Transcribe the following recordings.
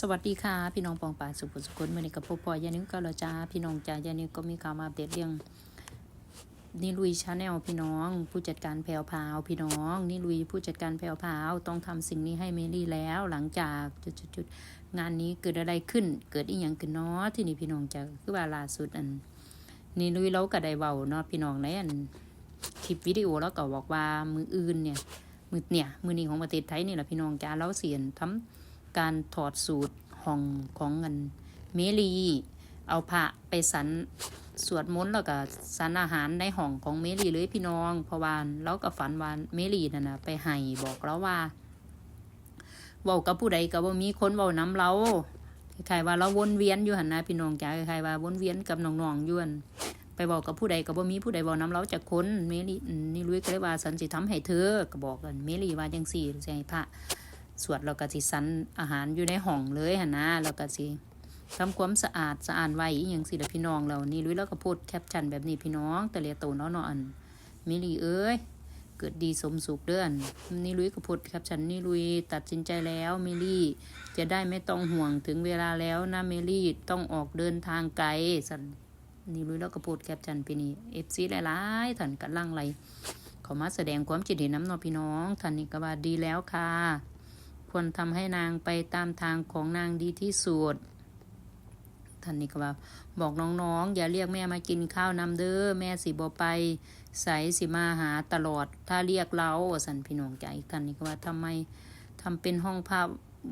สวัสดีค่ะ พี่น้องปองป่าสุขสุขคนเมื่อนี้กับพบพอยานิวก็และจ้าพี่น้องจ้ายานิวก็มีข่าวมาอัปเดตเรื่องนี่ลุยชาแนลพี่น้อง ผู้จัดการแพรวพาวพี่น้องนี่ลุยผู้จัดการแพรวพาวต้องทำสิ่งนี้ให้เมลี่แล้ว หลังจากจุดๆๆงานนี้เกิดอะไรขึ้น เกิดอีหยังขึ้นเนาะที่นี่พี่น้องจ้าคือว่าล่าสุดอันนี่ลุยเราก็ได้เว้าเนาะพี่น้องในอันคลิปวิดีโอแล้วก็บอกว่ามืออื่นเนี่ยมือเนี่ยมือนี้ของประเทศไทยนี่แหละพี่น้องจ้าเราเสียนทำ การถอดสูตรห้องของเงินเมลี เอาพระไปสันสวดมนต์แล้วก็สันอาหารในห้องของเมลีเลยพี่น้องพราะว่าเราก็ฝันว่าเมลีนั่นนะไปให้บอกเราว่าเว้ากับผู้ใดก็บ่มีคนเว้านํเราใคล้ายๆว่าเราวนเวียนอยู่หันนะพี่น้องจ้าใคล้ายๆว่าวนเวียนกับน้องๆอยู่นไปบอกกับผู้ใดก็บ่มีผู้ใดเว้านํเราจากคนเมลีนี่ลุยก็เลยว่าสันสิทำให้เธอก็บอกกันเมลีว่าจังซี่ให้พระ สวดเราก็สิสันอาหารอยู่ในห้องเลยหั่นะแล้วก็สิทำความสะอาดสะอาดไว้อย่างสิละพี่น้องเรานี่ลุยแล้วก็พูดแคปชั่นแบบนี้พี่น้อง แต่เลียโตเนาะเนาะอันมิลีเอ้ยเกิดดีสมสุขเด้อนนี่ลุยก็พูดแคปชั่นนี่ลุยตัดสินใจแล้วมิลี่จะได้ไม่ต้องห่วงถึงเวลาแล้วนะมิลี่ต้องออกเดินทางไกลสันนี่ลุยแล้วก็พูดแคปชั่นพี่นี่เอฟซีหลายๆท่านกันล่างไหลเขามาแสดงความคิดเห็นน้ำนอพี่น้องท่านนี่ก็ว่าดีแล้วค่ะ ควรทำให้นางไปตามทางของนางดีที่สุดท่านนี่ก็ว่าบอกน้องๆ อย่าเรียกแม่มากินข้าวนำเด้อแม่สิบอไปใสสิมาหาตลอด ถ้าเรียกเราสันพี่น้องใจท่านนี่ก็ว่าทำไมทำเป็นห้องพระ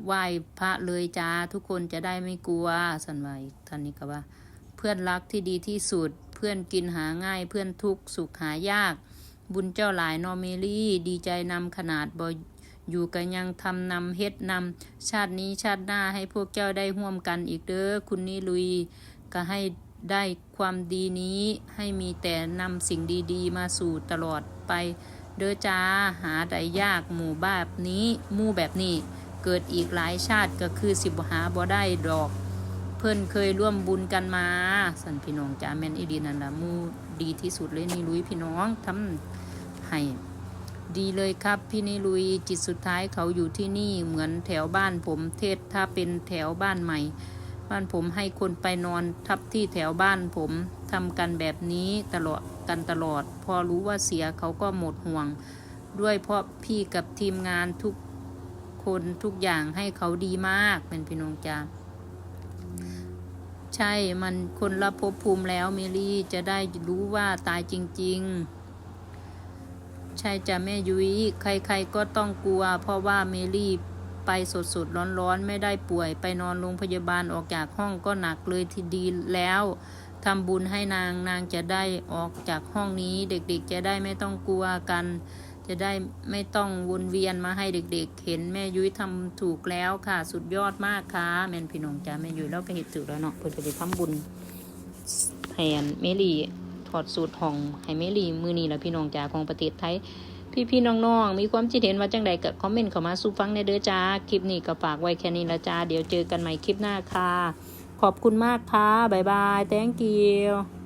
ไหว้พระเลยจ้าทุกคนจะได้ไม่กลัวสันไว้ท่านนี่ก็ว่า เพื่อนรักที่ดีที่สุด เพื่อนกินหาง่าย เพื่อนทุกสุขหายาก บุญเจ้าหลายนอเมลี่ ดีใจนำขนาดบ อยู่กันยังทำนำเฮ็ดนำชาตินี้ชาติหน้าให้พวกเจ้าได้ร่วมกันอีกเด้อคุณนี่ลุย ก็ให้ได้ความดีนี้ให้มีแต่นำสิ่งดีๆ มาสู่ตลอดไป เด้อจ้าหาได้ยากหมู่แบบนี้มู่แบบนี้ เกิดอีกหลายชาติก็คือสิบหาบ่ได้ดอก เพื่อนเคยร่วมบุญกันมา สันพี่น้องจ้าแม่นอีดีนั่นละมู่ดีที่สุดเลยนี่ลุยพี่น้องทำให้ ดีเลยครับพี่นิลุยจิตสุดท้ายเขาอยู่ที่นี่เหมือนแถวบ้านผมเทศถ้าเป็นแถวบ้านใหม่ บ้านผมให้คนไปนอนทับที่แถวบ้านผมทำกันแบบนี้ตลอดกันตลอด พอรู้ว่าเสียเขาก็หมดห่วง ด้วยเพราะพี่กับทีมงานทุกคนทุกอย่างให้เขาดีมากเป็นพี่น้องจ้าใช่มันคนละภพภูมิแล้วเมลี่จะได้รู้ว่าตายจริง ๆ ใช่จ้ะแม่ยุ้ยใครๆก็ต้องกลัว เพราะว่าเมลี่ไปสดๆร้อนๆ ไม่ได้ป่วย ไปนอนโรงพยาบาลออกจากห้องก็หนักเลยทีดีแล้วทำบุญให้นางนางจะได้ออกจากห้องนี้ เด็กๆ จะได้ไม่ต้องกลัวกัน จะได้ไม่ต้องวนเวียนมาให้เด็กๆ เห็นแม่ยุ้ยทำถูกแล้วค่ะ สุดยอดมากค่ะแม่นพี่น้องจ้าแม่ยุ้ยเราก็เห็นถูกแล้วเนาะเพิ่นก็ไปทำบุญแทนเมลี่ อดสูตรของไฮเมลีมือนี้และพี่น้องจ้าของประเทศไทย พี่พี่ๆน้องๆ มีความคิดเห็นว่าจังใดก็คอมเมนต์เข้ามาสู่ฟังในเด้อจ้า คลิปนี้ก็ฝากไว้แค่นี้ละจ้า เดี๋ยวเจอกันใหม่คลิปหน้าค่ะ ขอบคุณมากค่ะ บ๊ายบาย thank you